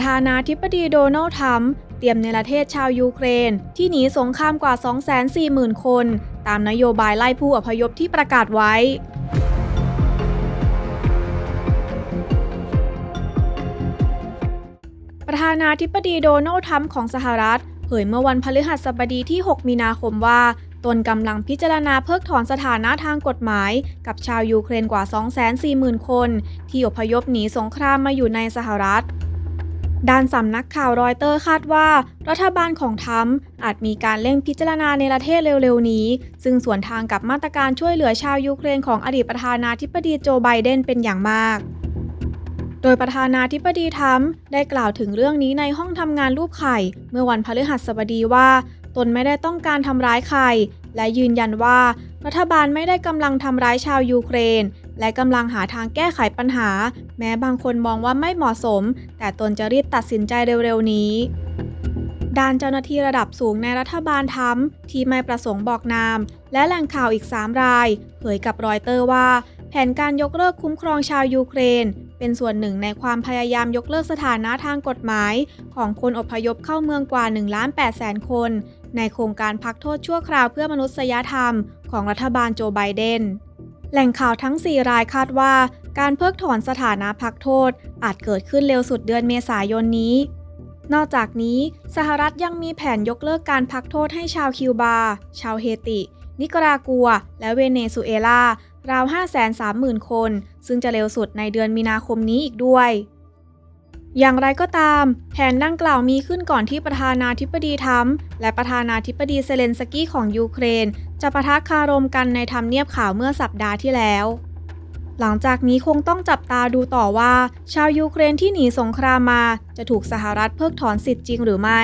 ประธานาธิบดีโดนัลด์ทรัมป์เตรียมเนประเทศชาวยูเครน ที่หนีสงครามกว่า 240,000 คน ตามนโยบายไล่ผู้อพยพที่ประกาศไว้ประธานาธิบดีโดนัลด์ทรัมป์ของสหรัฐ เผยเมื่อวันพฤหัสบดีที่ 6 มีนาคมว่า ตนกำลังพิจารณาเพิกถอนสถานะทางกฎหมาย กับชาวยูเครนกว่า 240,000 คน ที่อพยพหนีสงครามมาอยู่ในสหรัฐ ด้านสำนักข่าวรอยเตอร์คาดว่า รัฐบาลของทัมอาจมีการเร่งพิจารณาในประเทศเร็วๆนี้ ซึ่งสวนทางกับมาตรการช่วยเหลือชาวยูเครนของอดีตประธานาธิบดีโจไบเดนเป็นอย่างมาก โดยประธานาธิบดีทัมได้กล่าวถึงเรื่องนี้ในห้องทำงานรูปไข่ เมื่อวันพฤหัสบดีว่า ตนไม่ได้ต้องการทำร้ายใคร และยืนยันว่า รัฐบาลไม่ได้กำลังทำร้ายชาวยูเครน และกำลังหาทางแก้ไขปัญหา แม้บางคนมองว่าไม่เหมาะสม แต่ตนจะรีบตัดสินใจเร็วๆนี้ด้านเจ้าหน้าที่ระดับสูงในรัฐบาลทรัมที่ไม่ประสงค์บอกนาม และแหล่งข่าวอีก 3 ราย เผยกับรอยเตอร์ว่า แผนการยกเลิกคุ้มครองชาวยูเครน เป็นส่วนหนึ่งในความพยายามยกเลิกสถานะทางกฎหมาย ของคนอพยพเข้าเมืองกว่า1ล้าน8แสนคน ในโครงการพักโทษชั่วคราวเพื่อมนุษยธรรม ของรัฐบาลโจไบเดน แหล่งข่าวทั้ง 4 รายคาดว่า การเพิกถอนสถานะพักโทษ อาจเกิดขึ้นเร็วสุดเดือนเมษายนนี้ นอกจากนี้สหรัฐยังมีแผนยกเลิกการพักโทษให้ชาวคิวบา ชาวเฮติ นิการากัว และเวเนซุเอลาราว 530,000 คน ซึ่งจะเร็วสุดในเดือนมีนาคมนี้อีกด้วย อย่างไรก็ตาม แผนดังกล่าวมีขึ้นก่อนที่ประธานาธิบดีทรัมป์และประธานาธิบดีเซเลนสกี้ของยูเครน จะประทะคารมกันในทำเนียบข่าวเมื่อสัปดาห์ที่แล้ว หลังจากนี้คงต้องจับตาดูต่อว่า ชาวยูเครนที่หนีสงครามมาจะถูกสหรัฐเพิกถอนสิทธิ์จริงหรือไม่